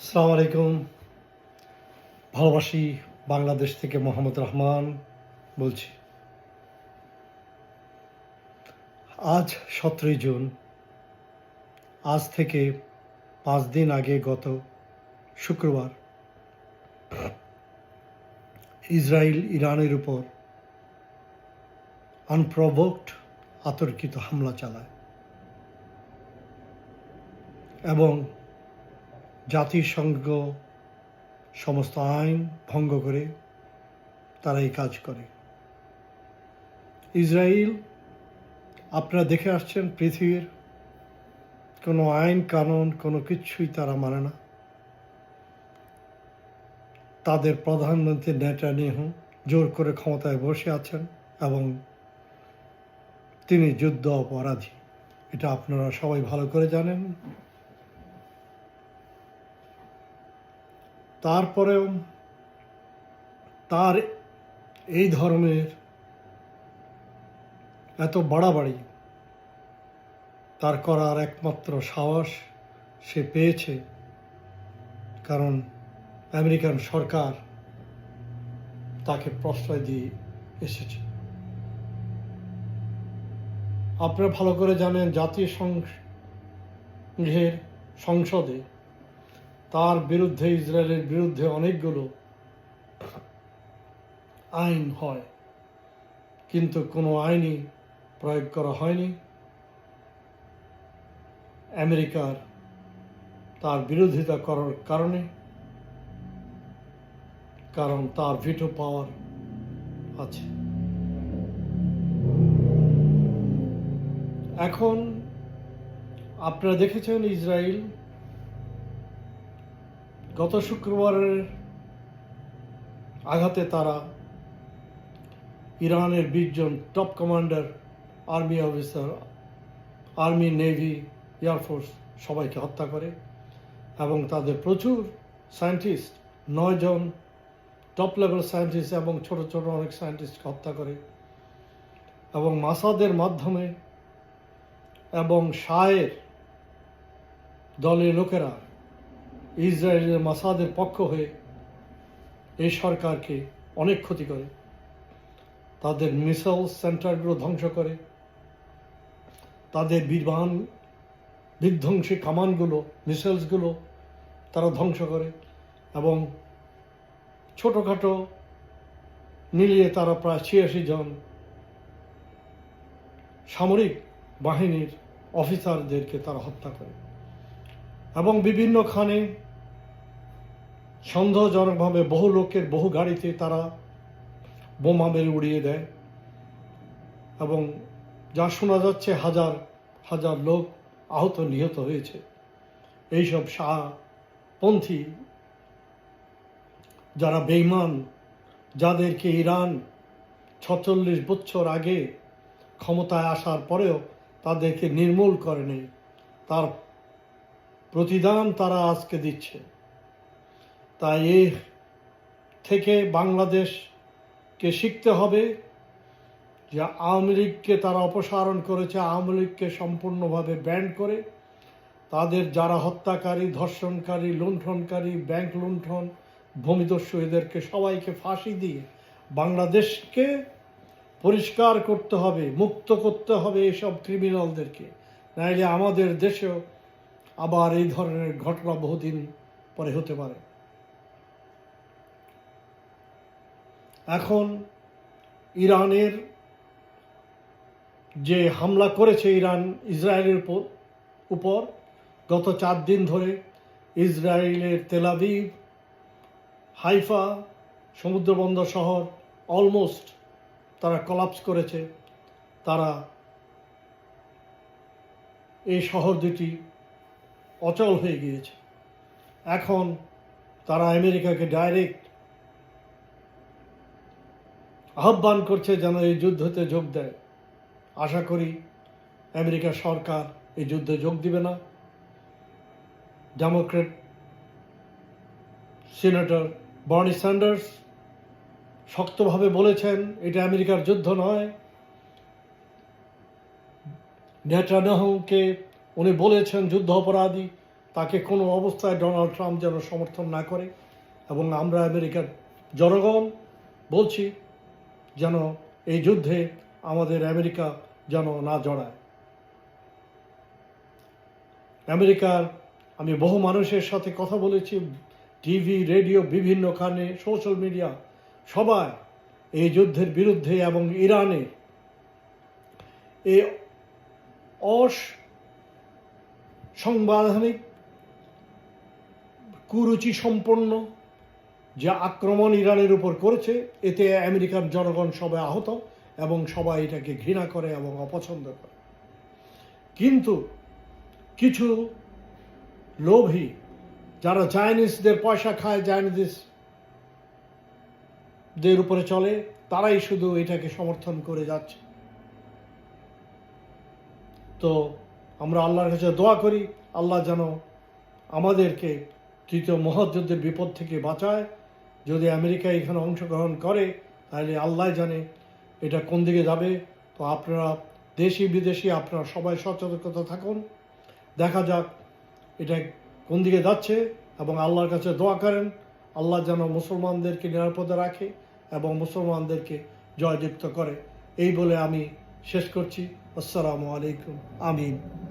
আসসালামু আলাইকুম। ভালোবাসি বাংলাদেশ থেকে মোহাম্মদ রহমান বলছি। আজ সতেরোই জুন। আজ থেকে পাঁচ দিন আগে গত শুক্রবার ইসরায়েল ইরানের উপর আনপ্রভোকড আতর্কিত হামলা চালায় এবং জাতিসংঘ সমস্ত আইন ভঙ্গ করে তারা এই কাজ করে। ইসরায়েল আপনারা দেখে আসছেন পৃথিবীর কোনো আইন কানুন, কোনো কিছুই তারা মানে না। তাদের প্রধানমন্ত্রী নেতানিয়াহু জোর করে ক্ষমতায় বসে আছেন এবং তিনি যুদ্ধ অপরাধী। এটা আপনারা সবাই ভালো করে জানেন। তারপরেও তার এই ধর্মের এত বাড়াবাড়ি তার করার একমাত্র সাহস সে পেয়েছে, কারণ আমেরিকান সরকার তাকে প্রশ্রয় দিয়ে এসেছে। আপনারা ভালো করে জানেন জাতীয় সংঘের সংসদে তার বিরুদ্ধে ইসরায়েলের বিরুদ্ধে অনেকগুলো আইন হয়, কিন্তু কোনো আইনই প্রয়োগ করা হয়নি। আমেরিকার তার বিরোধিতা করার কারণে, কারণ তার ভিটো পাওয়ার আছে। এখন আপনারা দেখেছেন ইসরায়েল গত শুক্রবারের আঘাতে তারা ইরানের বিশজন top commander, army officer, army, navy air force সবাইকে হত্যা করে এবং তাদের প্রচুর সায়েন্টিস্ট নয়জন টপ লেভেল সায়েন্টিস্ট এবং ছোট ছোট অনেক সায়েন্টিস্টকে হত্যা করে এবং মাসাদের মাধ্যমে এবং শায়ের দলের লোকেরা ইসরায়েলের মাসাদের পক্ষ হয়ে এই সরকারকে অনেক ক্ষতি করে। তাদের মিসাইল সেন্টারগুলো ধ্বংস করে। তাদের বিমান বিধ্বংসী কামানগুলো, মিসাইলসগুলো তারা ধ্বংস করে এবং ছোটোখাটো মিলিয়ে তারা প্রায় ছিয়াশি জন সামরিক বাহিনীর অফিসারদেরকে তারা হত্যা করে এবং বিভিন্নখানে সন্দেহজনকভাবে বহু লোকের বহু গাড়িতে তারা বোমা মেরে উড়িয়ে দেয় এবং যা শোনা যাচ্ছে হাজার হাজার লোক আহত, নিহত হয়েছে। এইসব শাহপন্থী যারা বেইমান যাদেরকে ইরান ছচল্লিশ বছর আগে ক্ষমতায় আসার পরেও তাদেরকে নির্মূল করেনি তার প্রতিদান তারা আজকে দিচ্ছে। তাই এ থেকে বাংলাদেশকে শিখতে হবে যে আওয়ামী লীগকে তারা অপসারণ করেছে, আওয়ামী লীগকে সম্পূর্ণভাবে ব্যান্ড করে। তাদের যারা হত্যাকারী, ধর্ষণকারী, লুণ্ঠনকারী, ব্যাংক লুণ্ঠন, ভূমিদস্যু, এদেরকে সবাইকে ফাঁসি দিয়ে বাংলাদেশকে পরিষ্কার করতে হবে, মুক্ত করতে হবে এসব ক্রিমিনালদেরকে। নাইলে আমাদের দেশেও আবার এই ধরনের ঘটনা বহুদিন পরে হতে পারে। এখন ইরানের যে হামলা করেছে ইরান, ইসরায়েলের উপর গত চার দিন ধরে ইসরায়েলের তেলাবিব হাইফা সমুদ্রবন্দর শহর অলমোস্ট তারা কলাপস করেছে। তারা এই শহর দুটি অচল হয়ে গিয়েছে। এখন তারা আমেরিকাকে ডাইরেক্ট আহ্বান করছে যেন এই যুদ্ধতে যোগ দেয়। আশা করি আমেরিকা সরকার এই যুদ্ধে যোগ দিবে না। ডেমোক্রেট সিনেটর বর্নি স্যান্ডার্স শক্তভাবে বলেছেন, এটা আমেরিকার যুদ্ধ নয়। নেতানিয়াহুকে উনি বলেছেন, যুদ্ধ অপরাধী, তাকে কোনো অবস্থায় ডোনাল্ড ট্রাম্প যেন সমর্থন না করে। এবং আমরা আমেরিকার জনগণ বলছি যেন এই যুদ্ধে আমাদের আমেরিকা যেন না জড়ায়। আমেরিকার, আমি বহু মানুষের সাথে কথা বলেছি, টিভি, রেডিও, বিভিন্ন কারণে, সোশ্যাল মিডিয়া, সবাই এই যুদ্ধের বিরুদ্ধে এবং ইরানে এই অস সংবিধানিক কুরুচি সম্পন্ন যে আক্রমণ ইরানের উপর করেছে, এতে আমেরিকার জনগণ সবাই আহত এবং সবাই এটাকে ঘৃণা করে এবং অপছন্দ করে। কিন্তু কিছু লোভী, যারা চাইনিজদের পয়সা খায়, চাইনিজদের উপরে চলে, তারাই শুধু এটাকে সমর্থন করে যাচ্ছে। তো আমরা আল্লাহর কাছে দোয়া করি, আল্লাহ যেন আমাদেরকে তৃতীয় মহাযুদ্ধের বিপদ থেকে বাঁচায় যদি আমেরিকা এখানে অংশগ্রহণ করে, তাহলে আল্লাহ জানে এটা কোন দিকে যাবে। তো আপনারা দেশি বিদেশি আপনারা সবাই সচেতনতা থাকুন। দেখা যাক এটা কোন দিকে যাচ্ছে এবং আল্লাহর কাছে দোয়া করেন। আল্লাহ যেন মুসলমানদেরকে নিরাপদে রাখে এবং মুসলমানদেরকে জয়যুক্ত করে। এই বলে আমি শেষ করছি। আসসালামু আলাইকুম। আমিন।